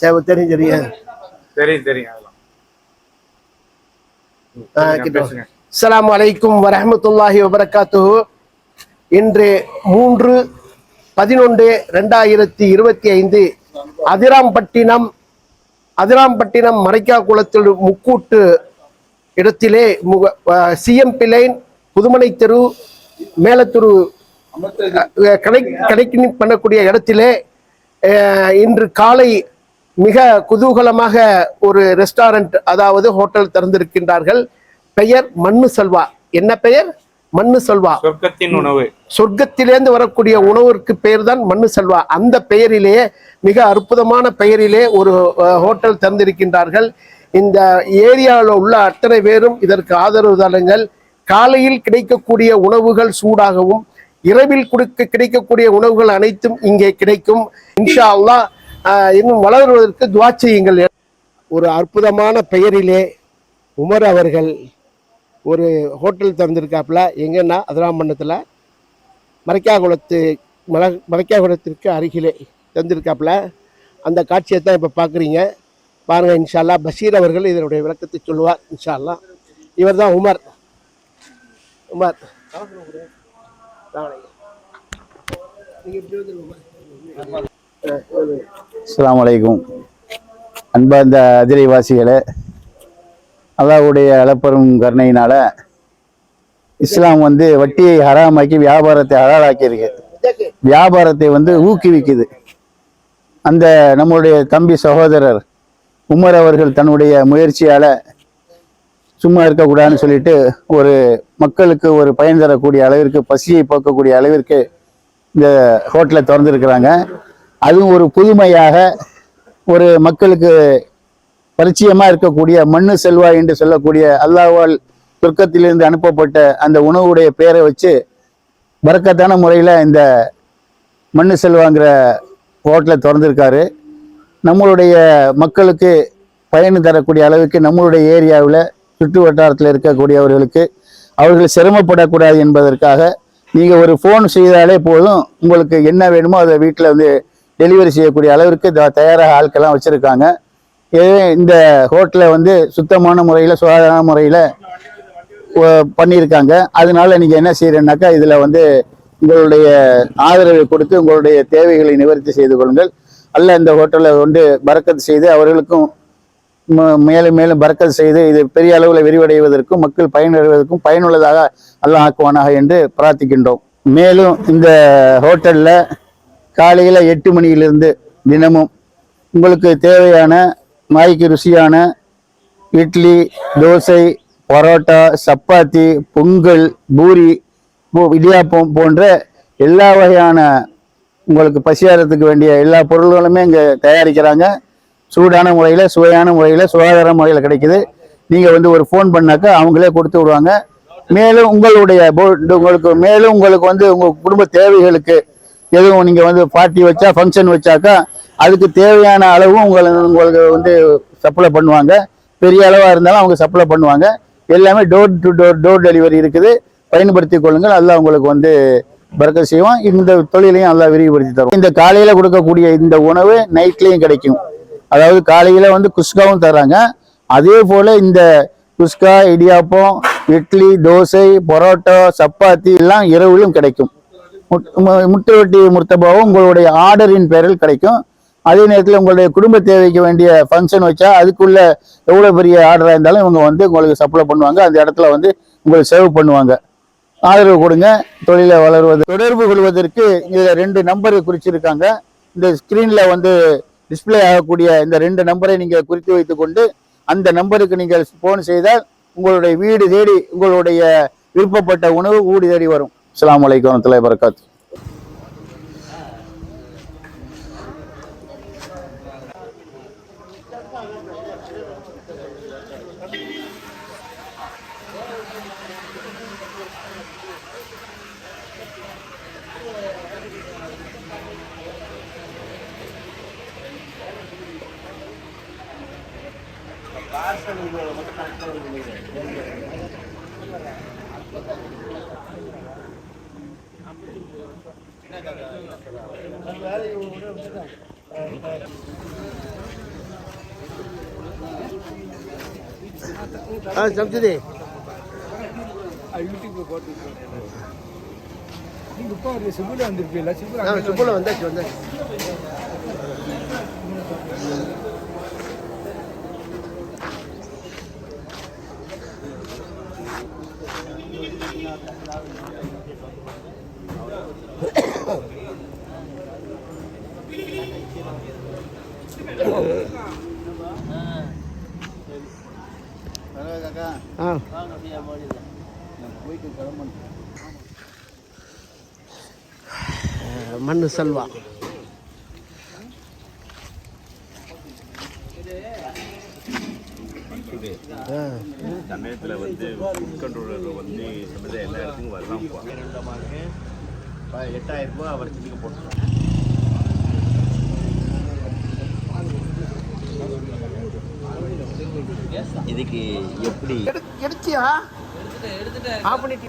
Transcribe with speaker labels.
Speaker 1: சரி தெரியும் தெரியும்.
Speaker 2: அதெல்லாம்.
Speaker 1: வரஹ்மத்துல்லாஹி வபரகாத்துஹு. இன்று மூன்று பதினொன்று ரெண்டாயிரத்தி இருபத்தி ஐந்து அதிராம்பட்டினம் அதிராம்பட்டினம் மரைக்கா குளத்தில் முக்கூட்டு இடத்திலே முக சிஎம் பிளைன் புதுமனை தெரு மேலத்தெரு கடை கடைக்கு பண்ணக்கூடிய இடத்திலே இன்று காலை மிக குதூகலமாக ஒரு ரெஸ்டாரண்ட் அதாவது ஹோட்டல் திறந்திருக்கின்றார்கள். பெயர் மண்ணு செல்வா. என்ன பெயர்? மண்ணு செல்வா.
Speaker 2: சொர்க்கத்தின் உணவு.
Speaker 1: சொர்க்கத்திலேந்து வரக்கூடிய உணவிற்கு பெயர் தான் மண்ணு செல்வா. அந்த பெயரிலே மிக அற்புதமான பெயரிலே ஒரு ஹோட்டல் திறந்திருக்கின்றார்கள். இந்த ஏரியாவில் உள்ள அத்தனை பேரும் இதற்கு ஆதரவு தாருங்கள். காலையில் கிடைக்கக்கூடிய உணவுகள் சூடாகவும் இரவில் கொடுக்க கிடைக்கக்கூடிய உணவுகள் அனைத்தும் இங்கே கிடைக்கும். இன்ஷா அல்லா இன்னும் வளருவதற்கு துவா செய்யுங்கள். ஒரு அற்புதமான பெயரிலே உமர் அவர்கள் ஒரு ஹோட்டல் திறந்திருக்காப்புல எங்கன்னா அதிராமண்ணத்தில் மறைக்காகுளத்து மல மரைக்காகுளத்திற்கு அருகிலே திறந்திருக்காப்புல அந்த காட்சியை தான் இப்போ பார்க்குறீங்க பாருங்கள் இன்ஷால்லா பஷீர் அவர்கள் இதனுடைய விளக்கத்தை சொல்லுவார் இன்ஷால்லா இவர் தான் உமர். உமர். அஸ்லாம் வலைக்கும் வந்துருங்க உமர்.
Speaker 3: அஸ்ஸலாமு அலைக்கும் அன்பார்ந்த அதிரைவாசிகளே அளப்பெரும் கருணையினால இஸ்லாம் வந்து வட்டியை ஹராமாக்கி வியாபாரத்தை ஹலாலாக்கி வியாபாரத்தை வந்து ஊக்குவிக்குது அந்த நம்முடைய தம்பி சகோதரர் உமர் அவர்கள் தன்னுடைய முயற்சியால சும்மா இருக்கக்கூடாதுன்னு சொல்லிட்டு ஒரு மக்களுக்கு ஒரு பயன் தரக்கூடிய அளவிற்கு பசியை போக்கக்கூடிய அளவிற்கு இந்த ஹோட்டலை திறந்துருக்கிறாங்க. அதுவும் ஒரு புதுமையாக ஒரு மக்களுக்கு பரிச்சயமாக இருக்கக்கூடிய மண்ணு செல்வாய் என்று சொல்லக்கூடிய அல்லாஹால் சொர்க்கத்திலிருந்து அனுப்பப்பட்ட அந்த உணவுடைய பெயரை வச்சு பறக்கத்தான முறையில் இந்த மண்ணு செல்வாங்கிற ஹோட்டலை திறந்துருக்காரு. நம்மளுடைய மக்களுக்கு பயன் தரக்கூடிய அளவுக்கு நம்மளுடைய ஏரியாவில் சுற்று வட்டாரத்தில் இருக்கக்கூடியவர்களுக்கு அவர்கள் சிரமப்படக்கூடாது என்பதற்காக நீங்கள் ஒரு ஃபோன் செய்தாலே போதும். உங்களுக்கு என்ன வேணுமோ அதை வீட்டில் வந்து டெலிவரி செய்யக்கூடிய அளவிற்கு த- தயாராக ஆட்கள்லாம் வச்சுருக்காங்க. இந்த ஹோட்டலை வந்து சுத்தமான முறையில் சுகாதாரமான முறையில் பண்ணியிருக்காங்க. அதனால நீங்கள் என்ன செய்கிறேன்னாக்கா இதில் வந்து உங்களுடைய ஆதரவை கொடுத்து உங்களுடைய தேவைகளை நிவர்த்தி செய்து கொள்ளுங்கள். அல்ல இந்த ஹோட்டலை வந்து பறக்கத்து செய்து அவர்களுக்கும் மேலும் மேலும் பறக்கல் செய்து இது பெரிய அளவில் விரிவடைவதற்கும் மக்கள் பயனடைவதற்கும் பயனுள்ளதாக அல்ல ஆக்குவானாக என்று பிரார்த்திக்கின்றோம். மேலும் இந்த ஹோட்டலில் காலையில் எட்டு மணியிலிருந்து தினமும் உங்களுக்கு தேவையான நாய்க்கு ருசியான இட்லி தோசை பரோட்டா சப்பாத்தி பொங்கல் பூரி இடியாப்பம் போன்ற எல்லா வகையான உங்களுக்கு பசியாரத்துக்கு வேண்டிய எல்லா பொருள்களுமே இங்கே தயாரிக்கிறாங்க. சூடான முறையில் சுவையான முறையில் சுகாதார முறையில் கிடைக்குது. நீங்கள் வந்து ஒரு ஃபோன் பண்ணாக்கா அவங்களே கொடுத்து விடுவாங்க. மேலும் உங்களுடைய உங்களுக்கு மேலும் உங்களுக்கு வந்து உங்கள் குடும்ப தேவைகளுக்கு எதுவும் நீங்கள் வந்து பார்ட்டி வச்சா ஃபங்க்ஷன் வச்சாக்கா அதுக்கு தேவையான அளவும் உங்களை உங்களுக்கு வந்து சப்ளை பண்ணுவாங்க. பெரிய அளவாக இருந்தாலும் அவங்க சப்ளை பண்ணுவாங்க. எல்லாமே door to door door delivery இருக்குது. பயன்படுத்தி கொள்ளுங்கள். அதெல்லாம் உங்களுக்கு வந்து பறக்க செய்வோம் இந்த தொழிலையும் நல்லா விரிவுபடுத்தி தரும் இந்த காலையில் கொடுக்கக்கூடிய இந்த உணவு நைட்லேயும் கிடைக்கும். அதாவது காலையில் வந்து குஸ்காவும் தராங்க அதே போல் இந்த குஸ்கா இடியாப்பம் இட்லி தோசை பரோட்டா சப்பாத்தி எல்லாம் இரவிலும் கிடைக்கும். முட்- மு- முட்டை வெட்டி முர்த்தபாவும் உங்களுடைய ஆர்டரின் பேரில் கிடைக்கும். அதே நேரத்தில் உங்களுடைய குடும்ப தேவைக்கு வேண்டிய ஃபங்க்ஷன் வச்சா அதுக்குள்ள எவ்வளோ பெரிய ஆர்டராக இருந்தாலும் இவங்க வந்து உங்களுக்கு சப்ளை பண்ணுவாங்க. அந்த இடத்துல வந்து உங்களுக்கு சேவ் பண்ணுவாங்க. ஆதரவு கொடுங்க. தொழிலை வளர்வது தொடர்பு கொள்வதற்கு இதில் ரெண்டு நம்பர் குறிச்சிருக்காங்க. இந்த ஸ்க்ரீனில் வந்து டிஸ்ப்ளே ஆகக்கூடிய இந்த ரெண்டு நம்பரை நீங்கள் குறித்து வைத்துக்கொண்டு அந்த நம்பருக்கு நீங்கள் ஃபோன் செய்தால் உங்களுடைய வீடு தேடி உங்களுடைய விருப்பப்பட்ட உணவு ஊடி தேடி வரும். அஸ்ஸலாமு வலைக்கம் வரமத்துல்லாஹி வரகாத்து
Speaker 1: ஆ சம்சுதி. யூடியூப்ல போட்டு நீங்க இப்போ சிபுல வந்திருப்பீங்களா சிபுல வந்தாச்சு வந்தாச்சு. மண்ணு செல்வா. ஆ
Speaker 4: சமயத்தில் வந்து ஃபுட் கண்ட்ரோலர் வந்து சொன்னது எல்லா இடத்துக்கும் வரலாம் எட்டாயிரம் ரூபாய் அவர் சின்னிக்கு போட்டுருக்காங்க இதுக்கு எப்படி?
Speaker 1: எடு எடுத்தியா? ஆஃப் பண்ணிட்டு.